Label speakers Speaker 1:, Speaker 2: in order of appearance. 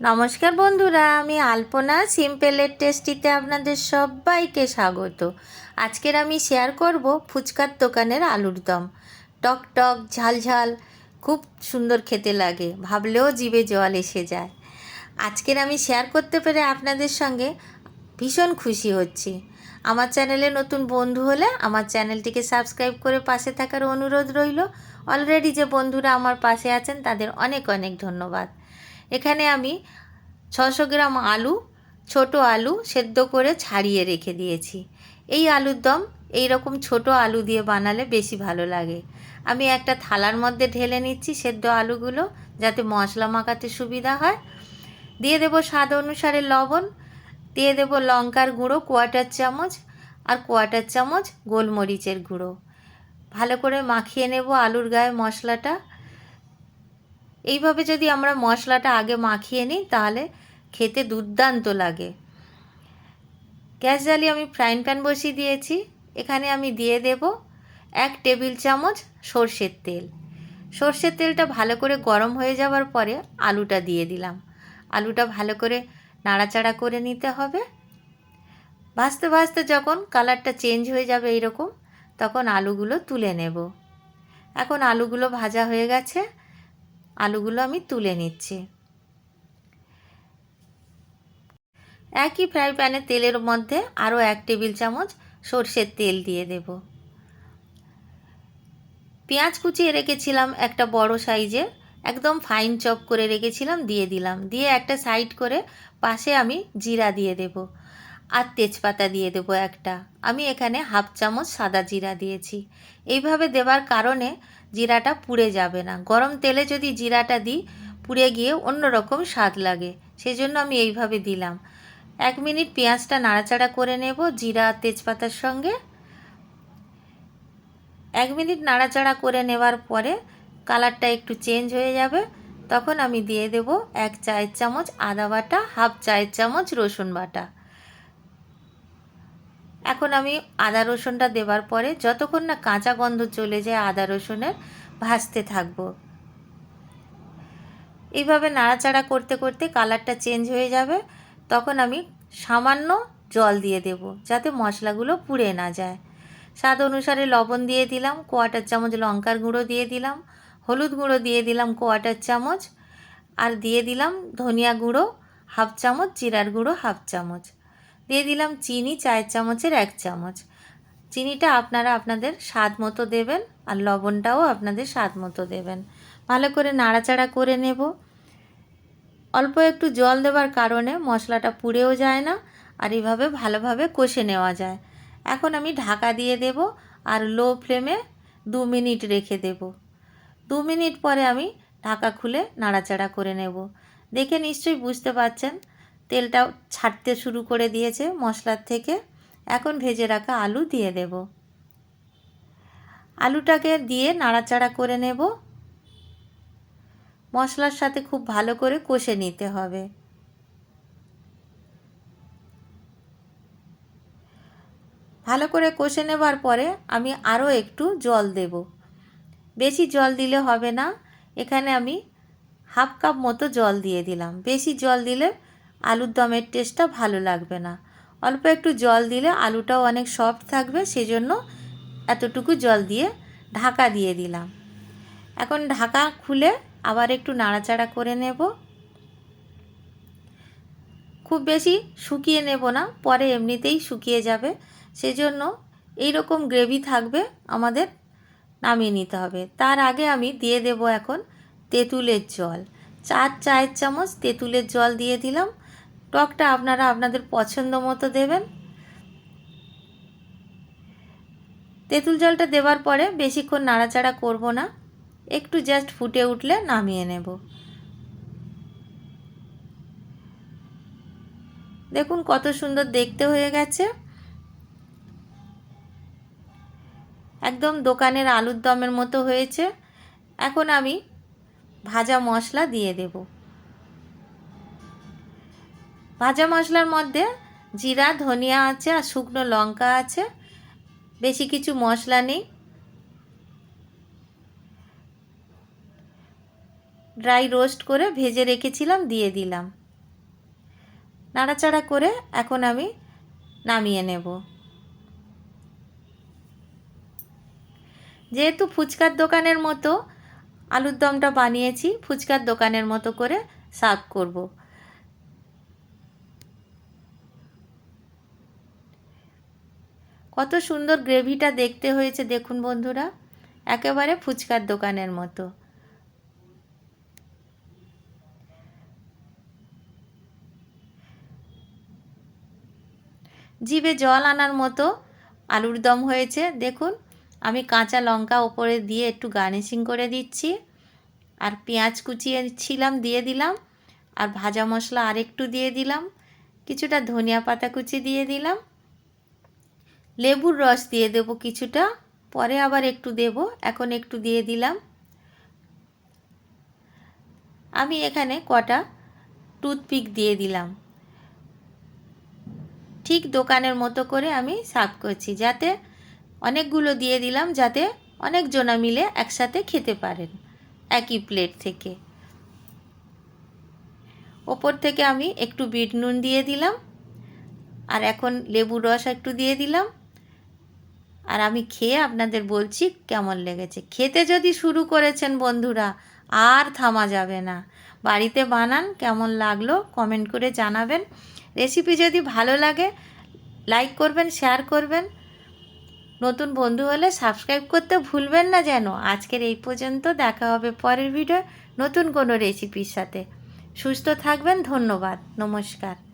Speaker 1: নমস্কার বন্ধুরা, আমি আলপনা। সিম্পলের টেস্টিতে আপনাদের সবাইকে স্বাগত। আজকের আমি শেয়ার করব ফুচকার দোকানের আলুর দম। টক টক, ঝাল ঝাল, খুব সুন্দর খেতে লাগে, ভাবলেও জিভে জল এসে যায়। আজকের আমি শেয়ার করতে পেরে আপনাদের সঙ্গে ভীষণ খুশি হচ্ছি। আমার চ্যানেলে নতুন বন্ধু হলে আমার চ্যানেলটিকে সাবস্ক্রাইব করে পাশে থাকার অনুরোধ রইল। অলরেডি যে বন্ধুরা আমার পাশে আছেন, তাদের অনেক অনেক ধন্যবাদ। এখানে আমি ছশো গ্রাম আলু, ছোট আলু সেদ্ধ করে ছাড়িয়ে রেখে দিয়েছি। এই আলুর দম এই রকম ছোট আলু দিয়ে বানালে বেশি ভালো লাগে। আমি একটা থালার মধ্যে ঢেলে নিচ্ছি সেদ্ধ আলুগুলো যাতে মশলা মাখাতে সুবিধা হয়। দিয়ে দেব স্বাদ অনুসারে লবণ। দিয়ে দেব লঙ্কার গুঁড়ো, কোয়াটার চামচ আর কোয়াটার চামচ গোলমরিচের গুঁড়ো। ভালো করে মাখিয়ে নেব আলুর গায়ে মশলাটা। এইভাবে যদি আমরা মশলাটা আগে মাখিয়ে নিই, তাহলে খেতে দুর্দান্ত লাগে। গ্যাস জ্বালিয়ে আমি ফ্রাইং প্যান বসিয়ে দিয়েছি। এখানে আমি দিয়ে দেব এক টেবিল চামচ সর্ষের তেল। সর্ষের তেলটা ভালো করে গরম হয়ে যাওয়ার পরে আলুটা দিয়ে দিলাম। আলুটা ভালো করে নাড়াচাড়া করে নিতে হবে। ভাজতে ভাজতে যখন কালারটা চেঞ্জ হয়ে যাবে এইরকম, তখন আলুগুলো তুলে নেব। এখন আলুগুলো ভাজা হয়ে গেছে। আলুগুলো আমি তুলে নিচ্ছি। একই ফ্রাই প্যানে তেলের মধ্যে আরও এক টেবিল চামচ সর্ষের তেল দিয়ে দেব। পেঁয়াজ কুচিয়ে রেখেছিলাম একটা বড় সাইজের একদম ফাইন চপ করে রেখেছিলাম, দিয়ে দিলাম। দিয়ে একটা সাইড করে পাশে আমি জিরা দিয়ে দেব আর তেজপাতা দিয়ে দেব একটা। আমি এখানে হাফ চামচ সাদা জিরা দিয়েছি। এইভাবে দেবার কারণে জিরাটা পুড়ে যাবে না। গরম তেলে যদি জিরাটা দিই, পুড়ে গিয়ে অন্যরকম স্বাদ লাগে। সেই জন্য আমি এইভাবে দিলাম। এক মিনিট পেঁয়াজটা নাড়াচাড়া করে নেব জিরা, তেজপাতার সঙ্গে। এক মিনিট নাড়াচাড়া করে নেওয়ার পরে কালারটা একটু চেঞ্জ হয়ে যাবে। তখন আমি দিয়ে দেব এক চায়ের চামচ আদা বাটা, হাফ চায়ের চামচ রসুন বাটা। এখন আমি আদা রসুনটা দেবার পরে যতক্ষণ না কাঁচা গন্ধ চলে যায় আদা রসুনের ভাজতে থাকব। এইভাবে নাড়াচাড়া করতে করতে কালারটা চেঞ্জ হয়ে যাবে, তখন আমি সামান্য জল দিয়ে দেব যাতে মশলাগুলো পুড়ে না যায়। স্বাদ অনুসারে লবণ দিয়ে দিলাম, কোয়াটার চামচ লঙ্কার গুঁড়ো দিয়ে দিলাম, হলুদ গুঁড়ো দিয়ে দিলাম কোয়াটার চামচ, আর দিয়ে দিলাম ধনিয়া গুঁড়ো, হাফ চামচ, জিরার গুঁড়ো, হাফ চামচ। দিয়ে দিলাম চিনি চায়ের চামচের এক চামচ। চিনিটা আপনারা আপনাদের স্বাদ মতো দেবেন আর লবণটাও আপনাদের স্বাদ মতো দেবেন। ভালো করে নাড়াচাড়া করে নেব। অল্প একটু জল দেওয়ার কারণে মশলাটা পুড়েও যায় না আর এইভাবে ভালোভাবে কষে নেওয়া যায়। এখন আমি ঢাকা দিয়ে দেব আর লো ফ্লেমে দু মিনিট রেখে দেব। দু মিনিট পরে আমি ঢাকা খুলে নাড়াচাড়া করে নেব। দেখে নিশ্চয়ই বুঝতে পারছেন তেলটা ছাড়তে শুরু করে দিয়েছে মশলার থেকে। এখন ভেজে রাখা আলু দিয়ে দেব। আলুটাকে দিয়ে নাড়াচাড়া করে নেব। মশলার সাথে খুব ভালো করে কষে নিতে হবে। ভালো করে কষে নেবার পরে আমি আরও একটু জল দেব। বেশি জল দিলে হবে না। এখানে আমি হাফ কাপ মতো জল দিয়ে দিলাম। বেশি জল দিলে আলুর দমের টেস্টটা ভালো লাগবে না। অল্প একটু জল দিলে আলুটাও অনেক সফট থাকবে, সেজন্য এতটুকু জল দিয়ে ঢাকা দিয়ে দিলাম। এখন ঢাকা খুলে আবার একটু নাড়াচাড়া করে নেব। খুব বেশি শুকিয়ে নেব না, পরে এমনিতেই শুকিয়ে যাবে। সেজন্য এই রকম গ্রেভি থাকবে আমাদের নামিয়ে নিতে হবে। তার আগে আমি দিয়ে দেব এখন তেঁতুলের জল। চার চায়ের চামচ তেঁতুলের জল দিয়ে দিলাম। টকটা আপনারা আপনাদের পছন্দ মতো দেবেন। তেঁতুল জলটা দেওয়ার পরে বেশিক্ষণ নাড়াচাড়া করব না। একটু জাস্ট ফুটে উঠলে নামিয়ে নেব। দেখুন কত সুন্দর দেখতে হয়ে গেছে। একদম দোকানের আলুর দমের মতো হয়েছে। এখন আমি ভাজা মশলা দিয়ে দেব। ভাজা মশলার মধ্যে জিরা, ধনিয়া আছে আর শুকনো লঙ্কা আছে। বেশি কিছু মশলা নেই। ড্রাই রোস্ট করে ভেজে রেখেছিলাম, দিয়ে দিলাম। নাড়াচাড়া করে এখন আমি নামিয়ে নেব। যেহেতু ফুচকার দোকানের মতো আলুর দমটা বানিয়েছি, ফুচকার দোকানের মতো করে সার্ভ করব। কত সুন্দর গ্রেভিটা দেখতে হয়েছে, দেখুন বন্ধুরা। একেবারে ফুচকার দোকানের মতো। জিভে জল আনার মতো আলুর দম হয়েছে, দেখুন। আমি কাঁচা লঙ্কা ওপরে দিয়ে একটু গার্নিশিং করে দিচ্ছি। আর পেঁয়াজ কুচিয়ে ছিলাম দিয়ে দিলাম। আর ভাজা মশলা আরেকটু দিয়ে দিলাম। কিছুটা ধনিয়া পাতা কুচি দিয়ে দিলাম। লেবুর রস দিয়ে দেবো কিছুটা, পরে আবার একটু দেব, এখন একটু দিয়ে দিলাম। আমি এখানে কটা টুথপিক দিয়ে দিলাম। ঠিক দোকানের মতো করে আমি সার্ভ করছি, যাতে অনেকগুলো দিয়ে দিলাম, যাতে অনেক জনা মিলে একসাথে খেতে পারেন, একই প্লেট থেকে। ওপর থেকে আমি একটু বিট নুন দিয়ে দিলাম, আর এখন লেবুর রস একটু দিয়ে দিলাম। আর আমি খেয়ে আপনাদের বলছি কেমন লেগেছে। খেতে যদি শুরু করেছেন বন্ধুরা, আর থামা যাবে না। বাড়িতে বানান, কেমন লাগল কমেন্ট করে জানাবেন। রেসিপি যদি ভালো লাগে, লাইক করবেন, শেয়ার করবেন। নতুন বন্ধু হলে সাবস্ক্রাইব করতে ভুলবেন না যেন। আজকের এই পর্যন্ত দেখা হবে পরের ভিডিও নতুন কোনো রেসিপির সাথে। সুস্থ থাকবেন, ধন্যবাদ, নমস্কার।